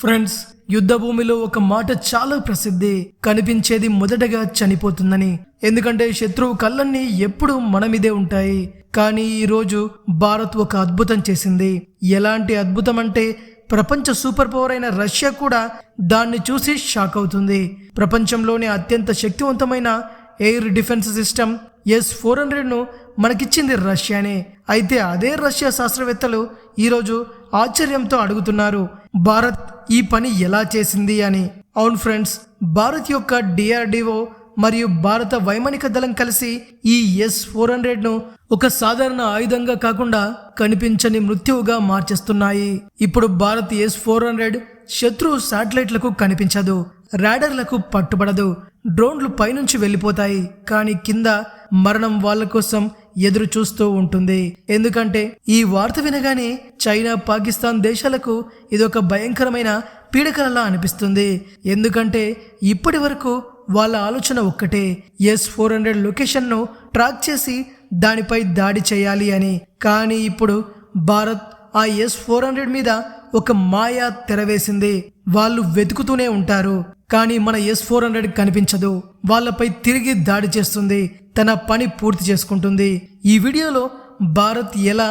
Friends యుద్ధ భూమిలో ఒక మాట చాలా ప్రసిద్ధి. కనిపించేది మొదటగా చనిపోతుందని. ఎందుకంటే శత్రువు కళ్ళన్నీ ఎప్పుడు మన మీదే ఉంటాయి. కానీ ఈరోజు భారత్ ఒక అద్భుతం చేసింది. ఎలాంటి అద్భుతం అంటే ప్రపంచ సూపర్ పవర్ అయిన రష్యా కూడా దాన్ని చూసి షాక్ అవుతుంది. ప్రపంచంలోనే అత్యంత శక్తివంతమైన air defence system S four హండ్రెడ్ను మనకిచ్చింది రష్యానే. అయితే అదే రష్యా శాస్త్రవేత్తలు ఈరోజు ఆశ్చర్యంతో అడుగుతున్నారు భారత్ ఈ పని ఎలా చేసింది? అని. అవును ఫ్రెండ్స్ భారత్ యొక్క డిఆర్డిఓ మరియు భారత వైమానిక దళం కలిసి ఈ ఎస్ ఫోర్ హండ్రెడ్ను ఒక సాధారణ ఆయుధంగా కాకుండా కనిపించని మృత్యువుగా మార్చేస్తున్నాయి. ఇప్పుడు భారత్ ఎస్ ఫోర్ హండ్రెడ్ శత్రు శాటిలైట్లకు కనిపించదు రాడర్లకు పట్టుబడదు. డ్రోన్లు పైనుంచి వెళ్ళిపోతాయి కానీ కింద మరణం వాళ్ళ కోసం ఎదురు చూస్తూ ఉంటుంది. ఎందుకంటే ఈ వార్త వినగానే చైనా పాకిస్తాన్ దేశాలకు ఇదొక భయంకరమైన పీడకలలా అనిపిస్తుంది. ఎందుకంటే ఇప్పటి వరకు వాళ్ళ ఆలోచన ఒక్కటే ఎస్ ఫోర్ హండ్రెడ్ లొకేషన్ను ట్రాక్ చేసి దానిపై దాడి చేయాలి అని. కానీ ఇప్పుడు భారత్ ఆ ఎస్ ఫోర్ హండ్రెడ్ మీద ఒక మాయా తెరవేసింది వాళ్ళు వెతుకుతూనే ఉంటారు. కానీ మన ఎస్ ఫోర్ హండ్రెడ్ కనిపించదు. వాళ్ళపై తిరిగి దాడి చేస్తుంది. తన పని పూర్తి చేసుకుంటుంది. ఈ వీడియోలో భారత్ ఎలా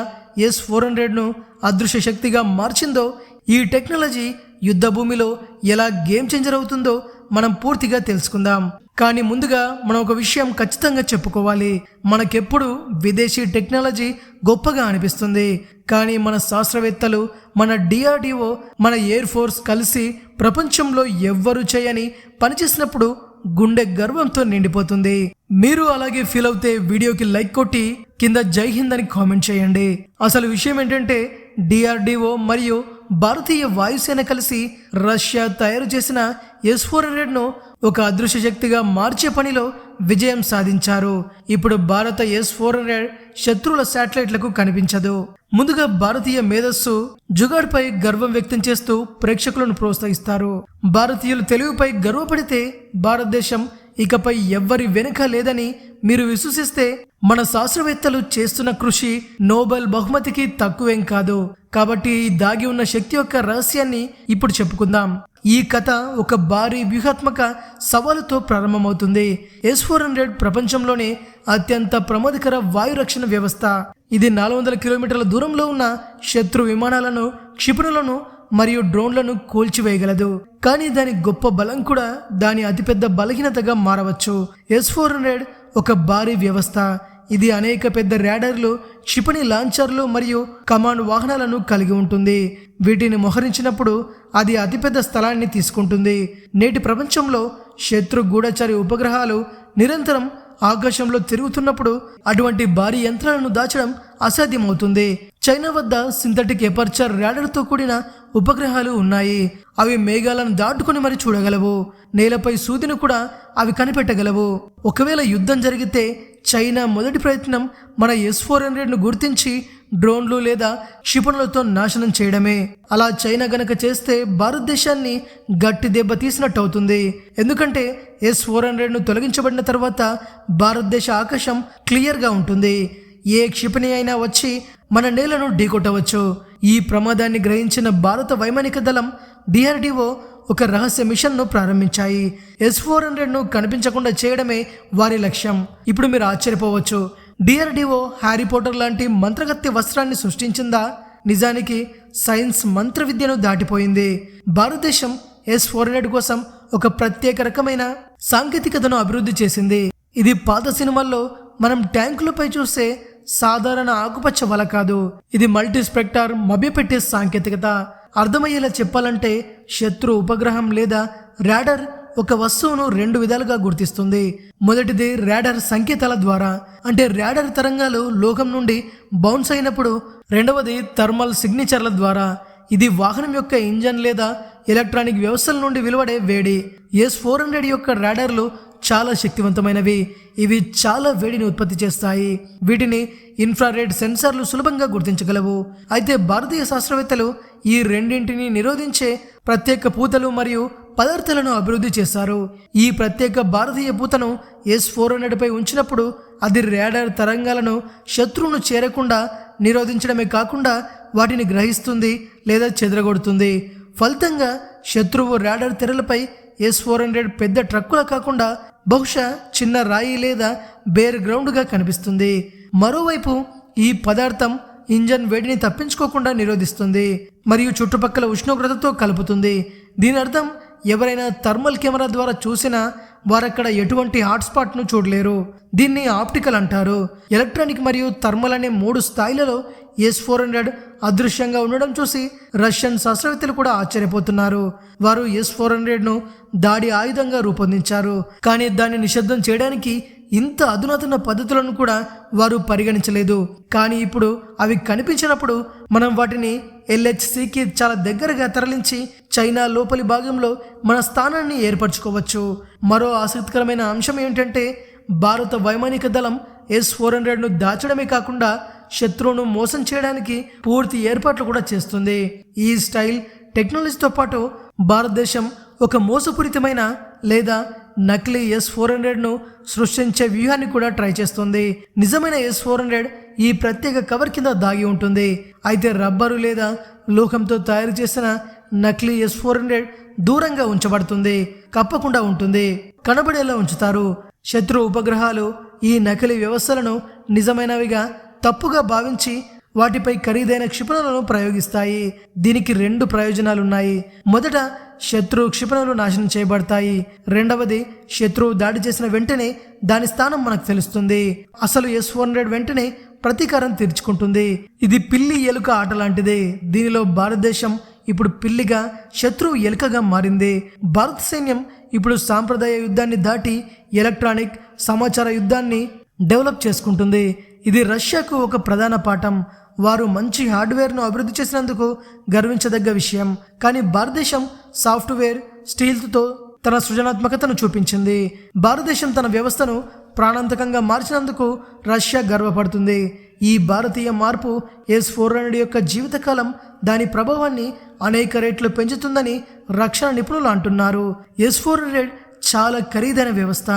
ఎస్ ఫోర్ హండ్రెడ్ను అదృశ్య శక్తిగా మార్చిందో ఈ టెక్నాలజీ యుద్ధ భూమిలో ఎలా గేమ్ చేంజర్ అవుతుందో మనం పూర్తిగా తెలుసుకుందాం. కానీ ముందుగా మనం ఒక విషయం ఖచ్చితంగా చెప్పుకోవాలి. మనకెప్పుడు విదేశీ టెక్నాలజీ గొప్పగా అనిపిస్తుంది. కానీ మన శాస్త్రవేత్తలు మన డిఆర్డిఓ మన ఎయిర్ ఫోర్స్ కలిసి ప్రపంచంలో ఎవ్వరు చేయని పనిచేసినప్పుడు గుండె గర్వంతో నిండిపోతుంది. మీరు అలాగే ఫీల్ అవుతే వీడియోకి లైక్ కొట్టి కింద జై హింద్ అని కామెంట్ చేయండి. అసలు విషయం ఏంటంటే డిఆర్డిఓ మరియు భారతీయ వాయుసేన కలిసి రష్యా తయారు చేసిన ఎస్ ఫోర్ హండ్రెడ్ను ఒక అదృశ్య శక్తిగా మార్చే పనిలో విజయం సాధించారు. ఇప్పుడు భారత ఎస్ ఫోర్ హండ్రెడ్ శత్రువుల శాటిలైట్లకు కనిపించదు. ముందుగా భారతీయ మేధస్సు జుగాడ్పై గర్వం వ్యక్తం చేస్తూ ప్రేక్షకులను ప్రోత్సహిస్తారు. భారతీయులు తెలుగుపై గర్వపడితే భారతదేశం ఇకపై ఎవ్వరి వెనుక లేదని మీరు విశ్వసిస్తే మన శాస్త్రవేత్తలు చేస్తున్న కృషి నోబెల్ బహుమతికి తక్కువేం కాదు. కాబట్టి దాగి ఉన్న శక్తి యొక్క రహస్యాన్ని ఇప్పుడు చెప్పుకుందాం. ఈ కథ ఒక భారీ వ్యూహాత్మక సవాలుతో ప్రారంభమవుతుంది. ఎస్ ఫోర్ హండ్రెడ్ ప్రపంచంలోనే అత్యంత ప్రమాదకర వాయు రక్షణ వ్యవస్థ. ఇది నాలుగు వందల కిలోమీటర్ల దూరంలో ఉన్న శత్రు విమానాలను క్షిపణులను మరియు డ్రోన్లను కూల్చివేయగలదు. కానీ దాని గొప్ప బలం కూడా దాని అతిపెద్ద బలహీనతగా మారవచ్చు. ఎస్ ఫోర్ హండ్రెడ్ ఒక భారీ వ్యవస్థ. ఇది అనేక పెద్ద ర్యాడర్లు క్షిపణి లాంచర్లు మరియు కమాండ్ వాహనాలను కలిగి ఉంటుంది. వీటిని మోహరించినప్పుడు అది అతిపెద్ద స్థలాన్ని తీసుకుంటుంది. నేటి ప్రపంచంలో శత్రు గూఢచారి ఉపగ్రహాలు నిరంతరం ఆకాశంలో తిరుగుతున్నప్పుడు అటువంటి భారీ యంత్రాలను దాచడం అసాధ్యమవుతుంది. చైనా వద్ద సింథటిక్ ఎపర్చర్ ర్యాడర్తో కూడిన ఉపగ్రహాలు ఉన్నాయి. అవి మేఘాలను దాటుకుని మరి చూడగలవు. నేలపై సూదిని కూడా అవి కనిపెట్టగలవు. ఒకవేళ యుద్ధం జరిగితే చైనా మొదటి ప్రయత్నం మన ఎస్ ఫోర్ హండ్రెడ్ను గుర్తించి డ్రోన్లు లేదా క్షిపణులతో నాశనం చేయడమే. అలా చైనా గనక చేస్తే భారతదేశాన్ని గట్టి దెబ్బ తీసినట్టు అవుతుంది ఎందుకంటే ఎస్ ఫోర్ హండ్రెడ్ను తొలగించబడిన తర్వాత భారతదేశ ఆకాశం క్లియర్గా ఉంటుంది. ఏ క్షిపణి అయినా వచ్చి మన నేలను ఢీకొట్టవచ్చు. ఈ ప్రమాదాన్ని గ్రహించిన భారత వైమానిక దళం డిఆర్డిఓ ఒక రహస్య మిషన్ను ప్రారంభించాయి. ఎస్ ఫోర్ హండ్రెడ్ను కనిపించకుండా చేయడమే వారి లక్ష్యం. ఇప్పుడు మీరు ఆశ్చర్యపోవచ్చు. డిఆర్డిఓ హ్యారీ పోటర్ లాంటి మంత్రగత్తి వస్త్రాన్ని సృష్టించిందా? నిజానికి సైన్స్ మంత్ర విద్యను దాటిపోయింది. భారతదేశం ఎస్ ఫోర్ హండ్రెడ్ కోసం ఒక ప్రత్యేక రకమైన సాంకేతికతను అభివృద్ధి చేసింది. ఇది పాత సినిమాల్లో మనం ట్యాంకులపై చూసే సాధారణ ఆకుపచ్చ వల కాదు. ఇది మల్టీ స్పెక్టార్ మభ్యపెట్టే సాంకేతికత. అర్థమయ్యేలా చెప్పాలంటే శత్రు ఉపగ్రహం లేదా రాడర్ ఒక వస్తువును రెండు విధాలుగా గుర్తిస్తుంది. మొదటిది రాడర్ సంకేతాల ద్వారా. అంటే రాడర్ తరంగాలు లోకం నుండి బౌన్స్ అయినప్పుడు రెండవది థర్మల్ సిగ్నేచర్ల ద్వారా. ఇది వాహనం యొక్క ఇంజన్ లేదా ఎలక్ట్రానిక్ వ్యవస్థల నుండి వెలువడే వేడి. ఎస్ ఫోర్ హండ్రెడ్ యొక్క రాడర్లు చాలా శక్తివంతమైనవి. ఇవి చాలా వేడిని ఉత్పత్తి చేస్తాయి. వీటిని ఇన్ఫ్రారెడ్ సెన్సార్లు సులభంగా గుర్తించగలవు. అయితే భారతీయ శాస్త్రవేత్తలు ఈ రెండింటిని నిరోధించే ప్రత్యేక పూతలు మరియు పదార్థాలను అభివృద్ధి చేశారు. ఈ ప్రత్యేక భారతీయ పూతను ఎస్ ఫోర్ హండ్రెడ్పై ఉంచినప్పుడు అది రేడార్ తరంగాలను శత్రువును చేరకుండా నిరోధించడమే కాకుండా వాటిని గ్రహిస్తుంది లేదా చెదరగొడుతుంది. ఫలితంగా శత్రువు రాడార్ తెరలపై ఎస్ ఫోర్ హండ్రెడ్ పెద్ద ట్రక్కులా కాకుండా బహుశా చిన్న రాయి లేదా బేర్ గ్రౌండ్గా కనిపిస్తుంది. మరోవైపు ఈ పదార్థం ఇంజన్ వేడిని తప్పించుకోకుండా నిరోధిస్తుంది మరియు చుట్టుపక్కల ఉష్ణోగ్రతతో కలుపుతుంది. దీని అర్థం ఎవరైనా థర్మల్ కెమెరా ద్వారా చూసినా వారక్కడ ఎటువంటి హాట్స్పాట్ను చూడలేరు. దీన్ని ఆప్టికల్ అంటారు. ఎలక్ట్రానిక్ మరియు థర్మల్ అనే మూడు స్థాయిలలో ఎస్ ఫోర్ హండ్రెడ్ అదృశ్యంగా ఉండడం చూసి రష్యన్ శాస్త్రవేత్తలు కూడా ఆశ్చర్యపోతున్నారు. వారు ఎస్ ఫోర్ హండ్రెడ్ను దాడి ఆయుధంగా రూపొందించారు. కానీ దాన్ని నిశ్శబ్దం చేయడానికి ఇంత అధునాతన పద్ధతులను కూడా వారు పరిగణించలేదు. కానీ ఇప్పుడు అవి కనిపించినప్పుడు మనం వాటిని ఎల్హెచ్సికి చాలా దగ్గరగా తరలించి చైనా లోపలి భాగంలో మన స్థానాన్ని ఏర్పరచుకోవచ్చు. మరో ఆసక్తికరమైన అంశం ఏంటంటే భారత వైమానిక దళం ఎస్ ఫోర్ హండ్రెడ్ను దాచడమే కాకుండా శత్రువును మోసం చేయడానికి పూర్తి ఏర్పాట్లు కూడా చేస్తుంది. ఈ స్టైల్ టెక్నాలజీతో పాటు భారతదేశం ఒక మోసపూరితమైన లేదా నకిలీ ఎస్ ఫోర్ హండ్రెడ్ను సృష్టించే వ్యూహాన్ని కూడా ట్రై చేస్తుంది. నిజమైన ఎస్ ఫోర్ హండ్రెడ్ ఈ ప్రత్యేక కవర్ కింద దాగి ఉంటుంది. అయితే రబ్బరు లేదా లోహంతో తయారు చేసిన నకిలీ ఎస్ ఫోర్ హండ్రెడ్ దూరంగా ఉంచబడుతుంది. కప్పకుండా ఉంటుంది. కనబడేలా ఉంచుతారు. శత్రు ఉపగ్రహాలు ఈ నకిలీ వ్యవస్థలను నిజమైనవిగా తప్పుగా భావించి వాటిపై ఖరీదైన క్షిపణులను ప్రయోగిస్తాయి. దీనికి రెండు ప్రయోజనాలున్నాయి. మొదట శత్రు క్షిపణులు నాశనం చేయబడతాయి. రెండవది శత్రువు దాడి చేసిన వెంటనే దాని స్థానం మనకు తెలుస్తుంది. అసలు ఎస్ ఫోర్ హండ్రెడ్ వెంటనే ప్రతీకారం తీర్చుకుంటుంది. ఇది పిల్లి ఎలుక ఆట లాంటిదే. దీనిలో భారతదేశం ఇప్పుడు పిల్లిగా శత్రువు ఎలుకగా మారింది. భారత సైన్యం ఇప్పుడు సాంప్రదాయ యుద్ధాన్ని దాటి ఎలక్ట్రానిక్ సమాచార యుద్ధాన్ని డెవలప్ చేసుకుంటుంది. ఇది రష్యాకు ఒక ప్రధాన పాఠం. వారు మంచి హార్డ్వేర్ను అభివృద్ధి చేసినందుకు గర్వించదగ్గ విషయం. కానీ భారతదేశం సాఫ్ట్వేర్ స్టీల్తో తన సృజనాత్మకతను చూపించింది. భారతదేశం తన వ్యవస్థను ప్రాణాంతకంగా మార్చినందుకు రష్యా గర్వపడుతుంది. ఈ భారతీయ మార్పు ఎస్ ఫోర్ హండ్రెడ్ యొక్క జీవితకాలం దాని ప్రభావాన్ని అనేక రేట్లు పెంచుతుందని రక్షణ నిపుణులు అంటున్నారు. ఎస్ ఫోర్ హండ్రెడ్ చాలా ఖరీదైన వ్యవస్థ.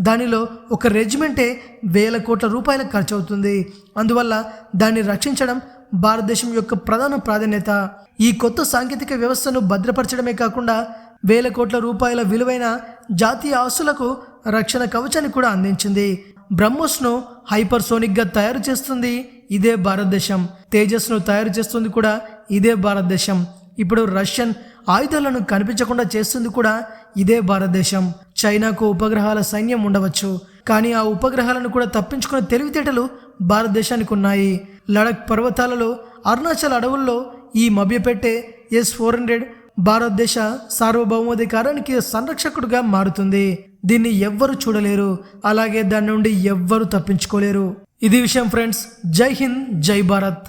దానిలో ఒక రెజిమెంటే వేల కోట్ల రూపాయల ఖర్చు అవుతుంది అందువల్ల దాన్ని రక్షించడం భారతదేశం యొక్క ప్రధాన ప్రాధాన్యత. ఈ కొత్త సాంకేతిక వ్యవస్థను భద్రపరచడమే కాకుండా వేల కోట్ల రూపాయల విలువైన జాతీయ ఆస్తులకు రక్షణ కవచాన్ని కూడా అందించింది. బ్రహ్మోస్ను హైపర్సోనిక్గా తయారు చేస్తుంది ఇదే భారతదేశం. తేజస్ను తయారు చేస్తుంది కూడా ఇదే భారతదేశం. ఇప్పుడు రష్యన్ ఆయుధాలను కనిపించకుండా చేస్తుంది కూడా ఇదే భారతదేశం. చైనాకు ఉపగ్రహాల సైన్యం ఉండవచ్చు. కానీ ఆ ఉపగ్రహాలను కూడా తప్పించుకునే తెలివితేటలు భారతదేశానికి ఉన్నాయి. లడక్ పర్వతాలలో అరుణాచల్ అడవుల్లో ఈ మభ్యపెట్టే ఎస్ ఫోర్ హండ్రెడ్ భారతదేశ సార్వభౌమాధికారానికి సంరక్షకుడుగా మారుతుంది. దీన్ని ఎవ్వరు చూడలేరు. అలాగే దాని నుండి ఎవ్వరు తప్పించుకోలేరు. ఇది విషయం ఫ్రెండ్స్. జై హింద్ జై భారత్.